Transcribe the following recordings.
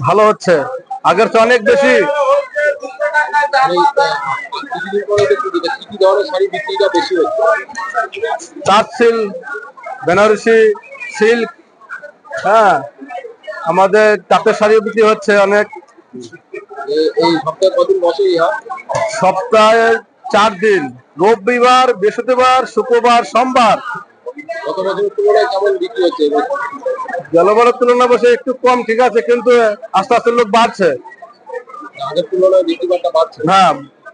ভালো হচ্ছে। আগের তো অনেক বেশি। তাঁত বেনারসি সিল্ক হ্যাঁ আমাদের তাঁতের শাড়ি বিক্রি হচ্ছে অনেক। সপ্তাহে চার দিন, রবিবার, বৃহস্পতিবার, শুক্রবার, সোমবার। তুলনায়? জলবায়ুর তুলনা বসে একটু কম ঠিক আছে কিন্তু আস্তে আস্তে লোক বাড়ছে। আগের তুলনায় বাড়ছে। হ্যাঁ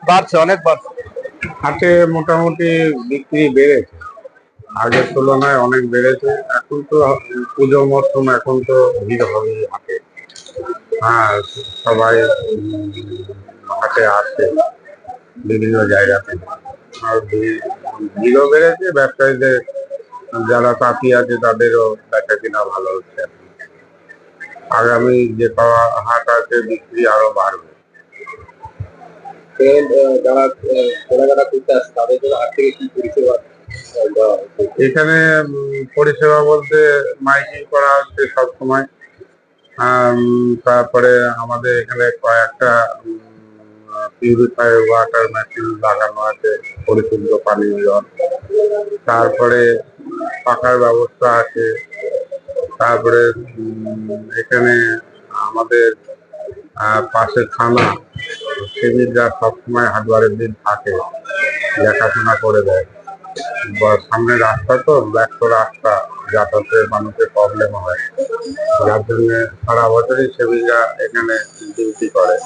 বাড়ছে অনেক বাড়ছে। হাটে মোটামুটি বিক্রি বেড়েছে। আগের তুলনায় অনেক বেড়েছে। এখন তো পুজো মরশুম এখন তো ভিড় হবে হাটে। হ্যাঁ সবাই হাটে আসে বিভিন্ন জায়গা থেকে আর ভিড়- ভিড়ও বেড়েছে ব্যবসায়ীদের যারা তাঁতি আছে তাদেরও বেচা কিনা ভালো হচ্ছে। আগামী যে পাওয়া হাট আছে বিক্রি আরও বাড়বে। যারা কেনাকাটা করতে আসে তাদের জন্য হাট থেকে কি পরিষেবা আহ, দেওয়া হচ্ছে। এখানে পরিষেবা বলতে মাইকিং করা হচ্ছে সবসময়। তারপরে আমাদের এখানে কয়েকটা পিউরিফাই ওয়াটার মেশিন লাগানো আছে পরিশুদ্ধ পানীয় জল। তারপরে পাকার ব্যবস্থা আছে। তারপরে এখানে আমাদের পাশে থানা সিভিলরা সবসময় হাটবারের দিন থাকে, দেখাশোনা করে দেয়। বা সামনে রাস্তা তো, ব্যস্ত রাস্তা, যাতায়াতের মানুষের প্রবলেম হয়। যার জন্য সারা বছরই সেবিকা এখানে ডিউটি করে।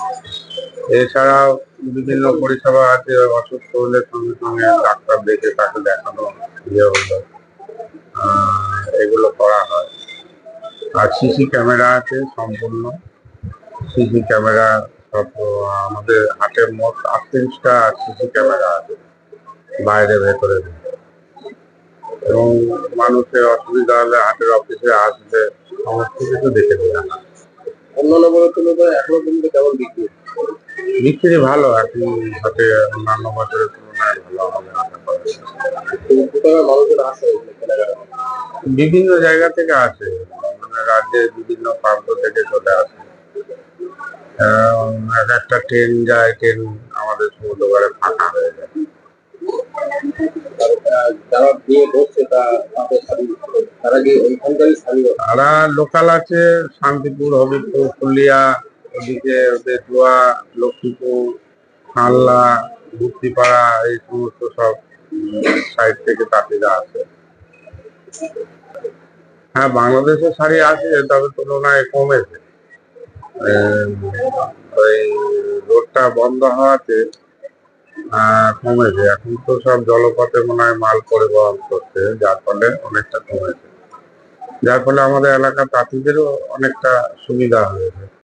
এছাড়াও বিভিন্ন পরিষেবা আছে, অসুস্থ হলে সঙ্গে সঙ্গে ডাক্তার দেখে তাকে দেখানো ইয়ে হলো। এগুলো করা হয়। আর সিসি ক্যামেরা আছে সম্পূর্ণ। সিসি ক্যামেরা সব আমাদের হাটের মোট আটত্রিশটা সিসি ক্যামেরা আছে বাইরে ভেতরে এবং মানুষের অসুবিধা হলে হাটের অফিসে আসবে সমস্ত কিছু দেখে দেওয়া হয়। অন্যান্য বছরের তুলনায় এখনও কেমন বিক্রি ভালো এখন হাটে অন্যান্য বছরের তুলনায় ভালো হবে। আশা করা। এবং আসে? বিভিন্ন জায়গা থেকে আসে। মানে রাজ্যের বিভিন্ন প্রান্ত থেকে চলে আসে। এক একটা ট্রেন যায়, ট্রেন আমাদের সমুদ্রপাড়ে ফাঁকা হয়ে যায়। তারা লোকাল আছে, শান্তিপুর হবিপুর ফুলিয়া, ওদিকে বেতুয়া লক্ষ্মীপুর, খাল্লা মুক্তিপাড়া এই সমস্ত সব সাইড থেকে তাঁতিরা আছে হ্যাঁ বাংলাদেশের শাড়ি আছে, তবে তুলনায় কমেছে। ওই রোডটা বন্ধ হওয়াতে কমেছে। এখন তো সব জলপথে মনে হয় মাল পরিবহন করছে, যার ফলে অনেকটা কমেছে। যার ফলে আমাদের এলাকার তাঁতিদেরও অনেকটা সুবিধা হয়েছে।